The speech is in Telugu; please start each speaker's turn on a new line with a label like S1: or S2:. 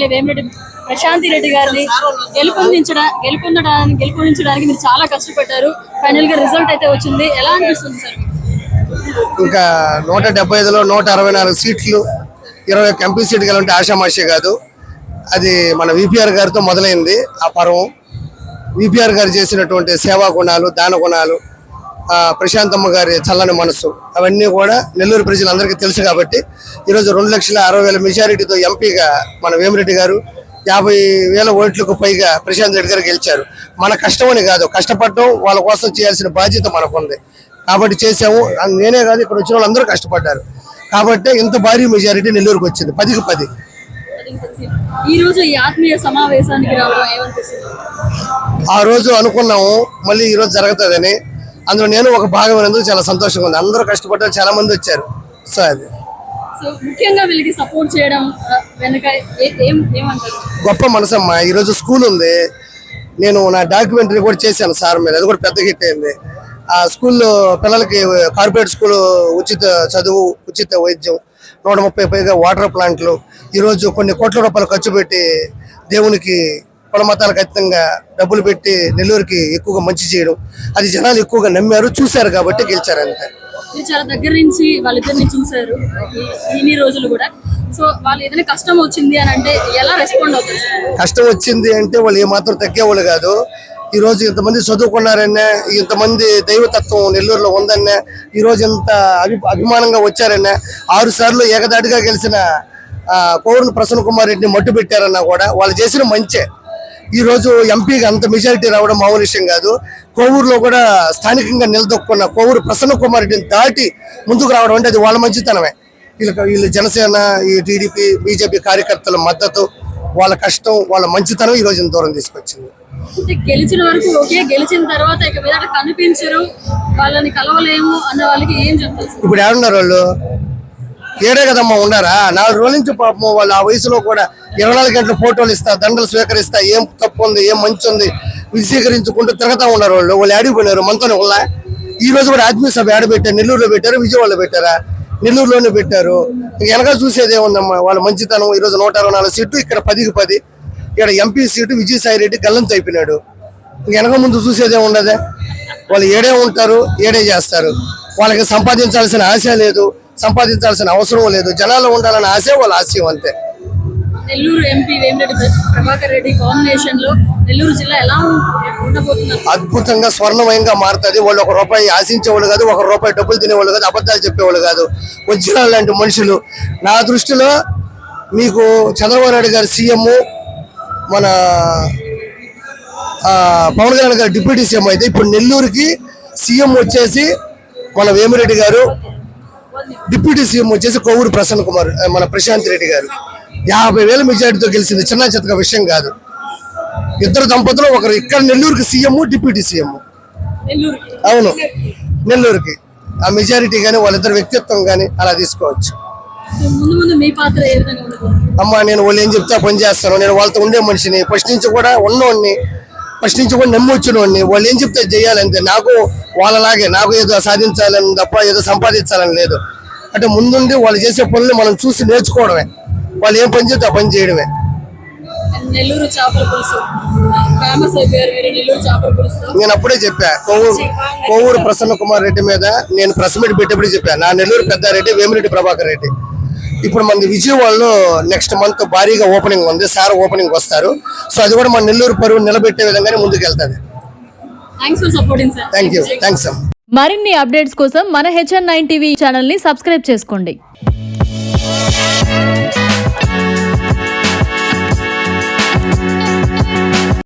S1: ఎమ్మెల్యే వేమిరెడ్డి ప్రశాంతి రెడ్డి గారిని గెలుపొందించడా గెలుపొందడానికి గెలుపొందించడానికి మీరు చాలా కష్టపడ్డారు. ఫైనల్గా రిజల్ట్ అయితే వచ్చింది. ఎలా అనిపిస్తుంది సార్?
S2: ఇంకా నూట డెబ్బై ఐదులో నూట అరవై నాలుగు సీట్లు ఇరవై ఒక్క ఎంపీ సీట్ కలంటే ఆషామాషే కాదు. అది మన విపిఆర్ గారితో మొదలైంది ఆ పర్వం. విపిఆర్ గారు చేసినటువంటి సేవా గుణాలు దాన గుణాలు ప్రశాంతమ్మ గారి చల్లని మనసు. అవన్నీ కూడా నెల్లూరు ప్రజలందరికీ తెలుసు కాబట్టి ఈరోజు రెండు లక్షల అరవై వేల మెజారిటీతో ఎంపీగా మన వేమిరెడ్డి గారు యాభై వేల ఓట్లకు పైగా ప్రశాంత్ రెడ్డి గారు గెలిచారు. మన కష్టం అని కాదు కష్టపడటం వాళ్ళ కోసం చేయాల్సిన బాధ్యత మనకుంది. కాబట్టి చేసాము నేనే కాదు ఇక్కడ వచ్చిన వాళ్ళందరూ కష్టపడ్డారు. కాబట్టి ఇంత భారీ మెజారిటీ నెల్లూరుకు వచ్చింది. పదికి పది.
S1: ఈ రోజు ఈ ఆత్మీయ సమావేశానికి రావడం ఏమనిపిస్తుంది?
S2: ఆ రోజు అనుకున్నాము మళ్ళీ ఈ రోజు జరుగుతుందని. అందులో నేను ఒక భాగం అయినందుకు చాలా సంతోషంగా ఉంది. అందరూ కష్టపడ్డారు చాలా మంది వచ్చారు. సో అది.
S1: సో ముఖ్యంగా వీళ్ళకి సపోర్ట్ చేయడం వెనక
S2: గొప్ప మనసమ్మ. ఈరోజు స్కూల్ ఉంది. నేను నా డాక్యుమెంటరీ కూడా చేశాను సార్ మీద. అది కూడా పెద్ద హిట్ అయింది. ఆ స్కూల్లో పిల్లలకి కార్పొరేట్ స్కూల్ ఉచిత చదువు ఉచిత వైద్యం నూట ముప్పై పైగా వాటర్ ప్లాంట్లు. ఈరోజు కొన్ని కోట్ల రూపాయలు ఖర్చు పెట్టి దేవునికి కుల మతాలకు అతీతంగా డబ్బులు పెట్టి నెల్లూరుకి ఎక్కువగా మంచి చేయడం అది జనాలు ఎక్కువగా నమ్మారు చూశారు కాబట్టి గెలిచారు అంతే.
S1: చాలా దగ్గర నుంచి వాళ్ళిద్దరిని చూశారు ఇన్ని రోజులు కూడా. సో వాళ్ళు ఏదైనా కష్టం వచ్చింది అని అంటే ఎలా రెస్పాండ్ అవుతారు
S2: కష్టం వచ్చింది అంటే వాళ్ళు ఏమాత్రం తగ్గేవాళ్ళు కాదు. ఈ రోజు ఇంతమంది చదువుకున్నారనే ఇంతమంది దైవతత్వం నెల్లూరులో ఉందనే ఈ రోజు ఇంత అభి అభిమానంగా వచ్చారనే ఆరు సార్లు ఏకదాటిగా గెలిచిన ఆ, కోవూరు ప్రసన్న కుమార్ రెడ్డిని మట్టు పెట్టారన్నా కూడా వాళ్ళు చేసిన మంచే. ఈ రోజు ఎంపీగా అంత మెజారిటీ రావడం మామూలు విషయం కాదు. కోవూరులో కూడా స్థానికంగా నిలదొక్కున్న కోవూరు ప్రసన్న కుమార్ రెడ్డిని దాటి ముందుకు రావడం అంటే అది వాళ్ళ మంచితనమే. వీళ్ళకి వీళ్ళు జనసేన ఈ టీడీపీ బీజేపీ కార్యకర్తల మద్దతు వాళ్ళ కష్టం వాళ్ళ మంచితనం ఈ రోజు దూరం తీసుకొచ్చింది.
S1: గెలిచిన వరకు ఓకే గెలిచిన తర్వాత ఇక మీద కనిపించరు. వాళ్ళని కలవలేము అన్న వాళ్ళకి ఏం చెప్తారు?
S2: ఇప్పుడు ఏడున్నారు వాళ్ళు? ఏడే కదమ్మా ఉన్నారా నాలుగు రోజుల నుంచి పాపం వాళ్ళు ఆ వయసులో కూడా ఇరవై నాలుగు గంటల ఫోటోలు ఇస్తా దండలు స్వీకరిస్తా ఏం తప్పు ఉంది ఏం మంచి ఉంది విశీకరించుకుంటూ తిరుగుతా ఉన్నారు వాళ్ళు వాళ్ళు ఆడిపోయినారు మనతోనే వాళ్ళ ఈ రోజు కూడా ఆత్మీయ సభ ఆడబెట్టారు నెల్లూరులో పెట్టారు? విజయవాడలో పెట్టారా? నెల్లూరులోనే పెట్టారు. వెనక చూసేది ఏముందమ్మా? వాళ్ళ మంచితనం ఈరోజు నూట అరవై నాలుగు సీట్లు ఇక్కడ పదికి పది. ఇక్కడ ఎంపీ సీటు విజయసాయి రెడ్డి గల్లంతో అయిపోయినాడు ఇంక వెనక ముందు చూసేదే ఉండదే వాళ్ళు ఏడే ఉంటారు ఏడే చేస్తారు. వాళ్ళకి సంపాదించాల్సిన ఆశ లేదు. సంపాదించాల్సిన అవసరం లేదు. జనాల్లో ఉండాలన్న ఆశ వాళ్ళ ఆశయం అంతే.
S1: నెల్లూరు ఎంపీ వేమిరెడ్డి ప్రభాకర్ రెడ్డి కాంబినేషన్లో నెల్లూరు జిల్లా ఎలా
S2: అద్భుతంగా స్వర్ణమయంగా మారుతుంది. వాళ్ళు ఒక రూపాయి ఆశించేవాళ్ళు కాదు ఒక రూపాయి డబ్బులు తినేవాళ్ళు కాదు అబద్ధాలు చెప్పేవాళ్ళు కాదు. వజ్రాల లాంటి మనుషులు. నా దృష్టిలో మీకు చంద్రబాబు నాయుడు గారి సీఎం మన పవన్ కళ్యాణ్ గారు డిప్యూటీ సీఎం అయితే ఇప్పుడు నెల్లూరుకి సీఎం వచ్చేసి మన వేమిరెడ్డి గారు డిప్యూటీ సీఎం వచ్చేసి కొవ్వూరు ప్రసన్న కుమార్ మన ప్రశాంత్ రెడ్డి గారు. యాభై వేల మెజారిటీతో గెలిచింది చిన్న చిత్తగా విషయం కాదు. ఇద్దరు దంపతులు ఒకరు ఇక్కడ నెల్లూరుకి సీఎం డిప్యూటీ సీఎం. అవును నెల్లూరుకి. ఆ మెజారిటీ కానీ వాళ్ళిద్దరు వ్యక్తిత్వం కానీ అలా తీసుకోవచ్చు. అమ్మ నేను వాళ్ళు ఏం చెప్తా పని చేస్తాను. నేను వాళ్ళతో ఉండే మనిషిని. ఫస్ట్ నుంచి కూడా ఉన్నోడిని ఫస్ట్ నుంచి కూడా నమ్మి వచ్చినోడిని వాళ్ళు ఏం చెప్తే చేయాలంతే నాకు వాళ్ళలాగే నాకు ఏదో సాధించాలని తప్ప ఏదో సంపాదించాలని లేదు. అంటే ముందుండి వాళ్ళు చేసే పనులు మనం చూసి నేర్చుకోవడమే. వాళ్ళు ఏం పని చేస్తే ఆ పని చేయడమే.
S1: నెల్లూరు చేపల పులుసు. ఫేమస్ అయిపోయారు మీరు నెల్లూరు చేపల పులుసు.
S2: నేను అప్పుడే చెప్పా కోవూరు కోవూరు ప్రసన్న కుమార్ రెడ్డి మీద నేను ప్రెస్ మీట్ పెట్టేప్పుడు చెప్పా నా నెల్లూరు పెద్దారెడ్డి వేమిరెడ్డి ప్రభాకర్ రెడ్డి. ఇప్పుడు మనది విజయవాడలో నెక్స్ట్ మంత్ భారీగా ఓపెనింగ్ ఉంది. సార్ ఓపెనింగ్ వస్తారు. సో అది కూడా మన నెల్లూరు పరువు నిలబెట్టే విధంగానే ముందుకు వెళ్తుంది
S1: thanks for supporting sir
S2: thank you thanks
S3: మరిన్ని అప్డేట్స్ కోసం మన హెచ్ఎన్ నైన్ టీవీ ఛానల్ని సబ్స్క్రైబ్ చేసుకోండి.